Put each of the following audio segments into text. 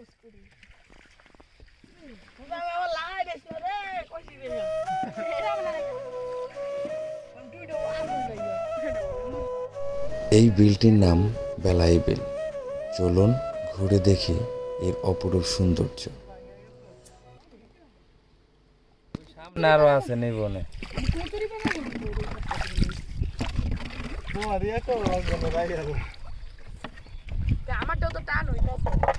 এই বিলটির নাম বেলাই বিল। চলুন ঘুরে দেখি এর অপরূপ সৌন্দর্য। সামনে আরও আছে নেই বনে। আমারটাও তো টান হইতাছে।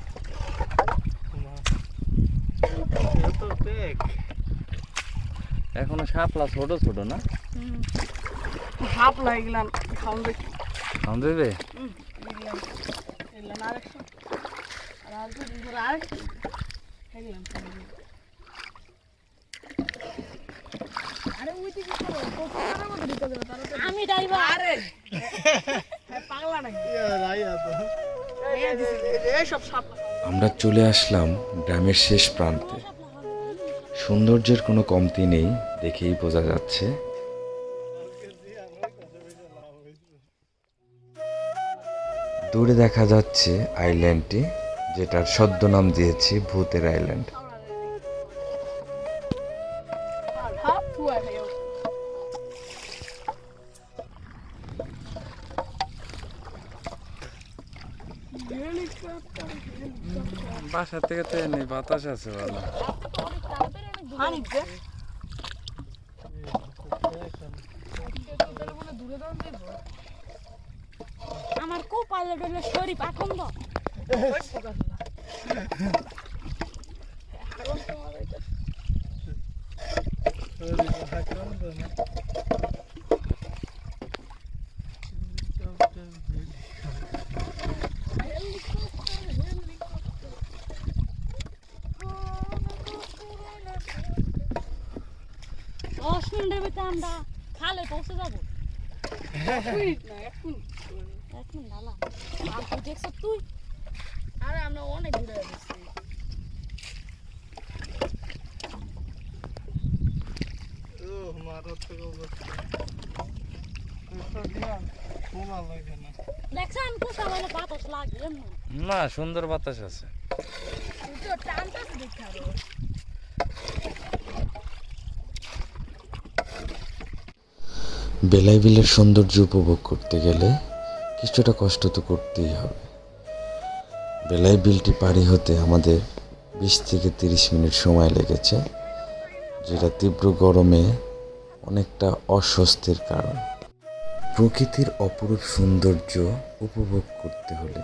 এখনও শাপলা ছোট ছোট না? হাফ লাগলাম খাওন দেখি খাম দেবে? আমি ড্রাইভার আরে! পাগলা নাকি? আমরা চলে আসলাম গ্রামের শেষ প্রান্তে। সৌন্দর্যের কোনো কমতি নেই দেখেই বোঝা যাচ্ছে। দূরে দেখা যাচ্ছে আইল্যান্ডটি, যেটার সদ্য নাম দিয়েছি ভূতের আইল্যান্ড। বাসা থেকে তো বাতাস আছে ভালো। হানি যে আমার কো পাইলট হলো শরীফ আখন্দ দশ মিনিটের ভিতরে আমরা খালে পৌঁছে যাব। না এক মিনিট নালা আর তুই দেখছ তুই আরে আমরা অনেক ঘুরে গেছি আমি কোথা মানে বাতাস না সুন্দর বাতাস আছে। তুই তো বেলাই বিলের সৌন্দর্য উপভোগ করতে গেলে কিছুটা কষ্ট তো করতেই হবে। বেলাই বিলটি পাড়ি হতে আমাদের বিশ থেকে তিরিশ মিনিট সময় লেগেছে, যেটা তীব্র গরমে অনেকটা অস্বস্তির কারণ। প্রকৃতির অপরূপ সৌন্দর্য উপভোগ করতে হলে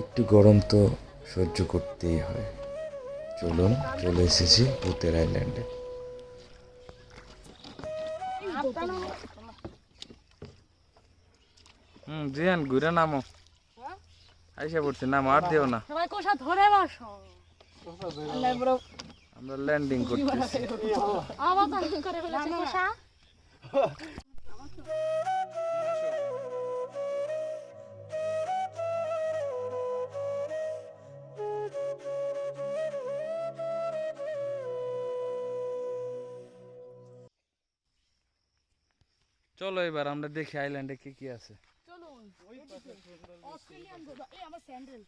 একটু গরম তো সহ্য করতেই হয়। চলুন, চলে এসেছি ভূতের আইল্যান্ডে হুম জিয়ান ঘুরে নামো। আইসা পড়ছে নামো আর দিও না। সবাই কোষা ধরে বসো। আমরা ল্যান্ডিং করতেছি। আবার করে ফেলেছে কোষা। চলো এবার আমরা দেখি আইল্যান্ডে কি কি আছে। চলুন অস্ট্রেলিয়ান গোদা এই আমার স্যান্ডেল।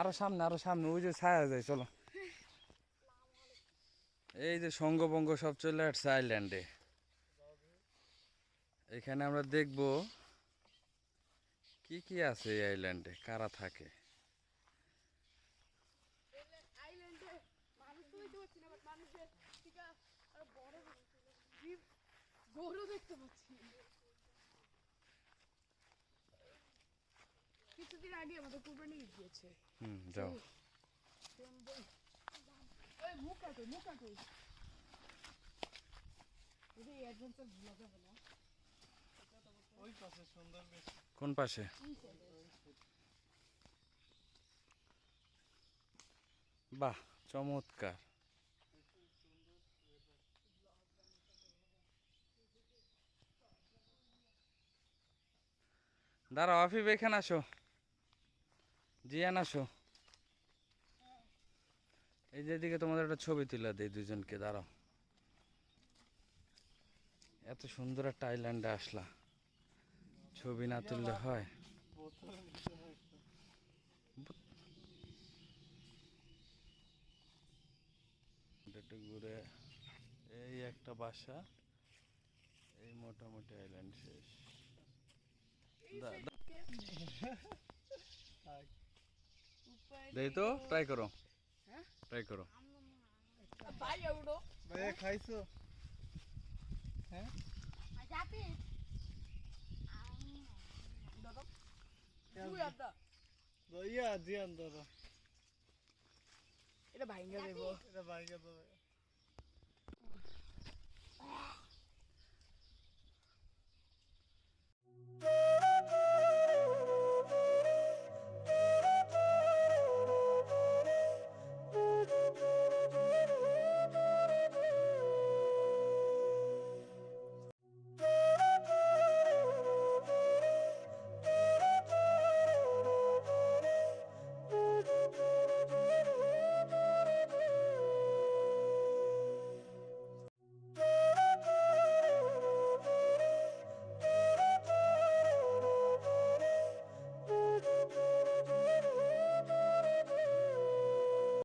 আরও সামনে আরও সামনে ওই যে ছায়া যায় চলো। এই যে সঙ্গবঙ্গ সব চলে আসছে আইল্যান্ডে এখানে আমরা দেখব কি কি আছে এই আইল্যান্ডে কারা থাকে। গরু দেখতে পাচ্ছি। কিছুদিন আগে আমাদের কুরবানি ঈদ গিয়েছে। হুম যাও। ওই মুখ কাটো মুখ কাটো এই অ্যাডভেঞ্চার ভুলা যাবে না? কোন পাশে? বাহ চমৎকার। দাঁড়াও, আফিফ, এখানে আসো। জিয়ান, আসো। এই যেদিকে তোমাদের একটা ছবি তুলে দেয় দুজনকে, দাঁড়াও। এত সুন্দর একটা আইল্যান্ডে আসলা। ছবি না তুললে হয়। ঘুরে, এই একটা বাসা, এই মোটামুটি আইল্যান্ড শেষ। દે તો ટ્રાય કરો. ટ્રાય કરો. ભાઈ એવડો ભાઈ ખાઈશું. હે? મજા આપી. દોડો શું યાદ દોયા આજી અંદર. এটা ভাঙা দেব এটা ভাঙা দেব Oh!